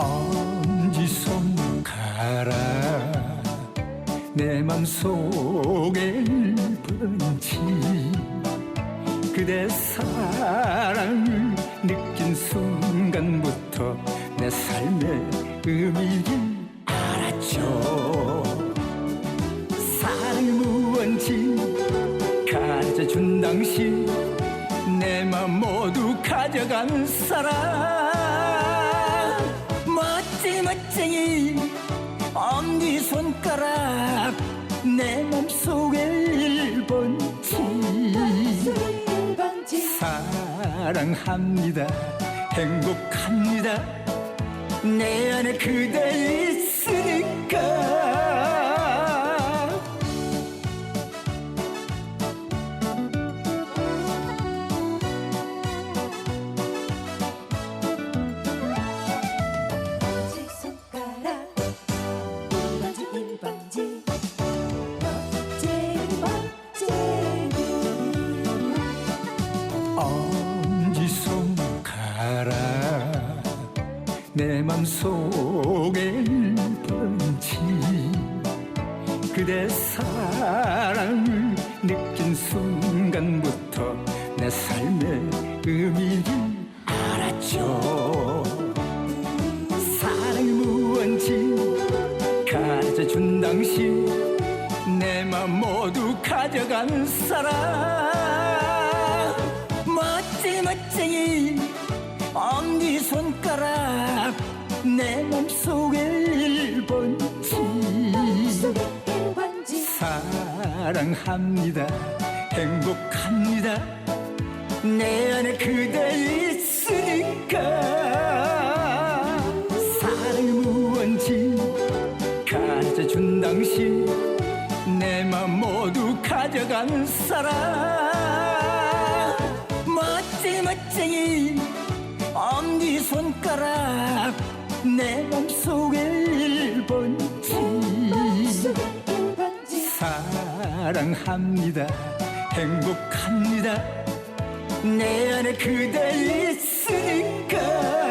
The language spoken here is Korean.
언지손 가라. 내 맘속에 일번지 그대 사랑을 느낀 순간부터 내 삶의 의미를 알았죠. 사랑이 무언지 가르쳐준 당시 내 맘 모두 가져간 사랑. 멋쟁이 멋쟁이 엄지 손가락 내 맘속에 1번지. 사랑합니다. 행복합니다. 내 안에 그대 있 내 맘속에 1번지 그대 사랑을 느낀 순간부터 내 삶의 의미를 알았죠. 사랑이 무언지 가르쳐준 당시 내 맘 모두 가져간 사랑. 멋쟁이 멋쟁이 내 맘속에 1번지. 1번지 사랑합니다. 행복합니다. 내 안에 그대 있으니까. 사랑이 무언지 가르쳐준 당시 내맘 모두 가져간 사랑. 멋쟁이 멋쟁이 엄지손가락 내 맘속에 1번지 1번지 사랑합니다. 행복합니다. 내 안에 그대 있으니까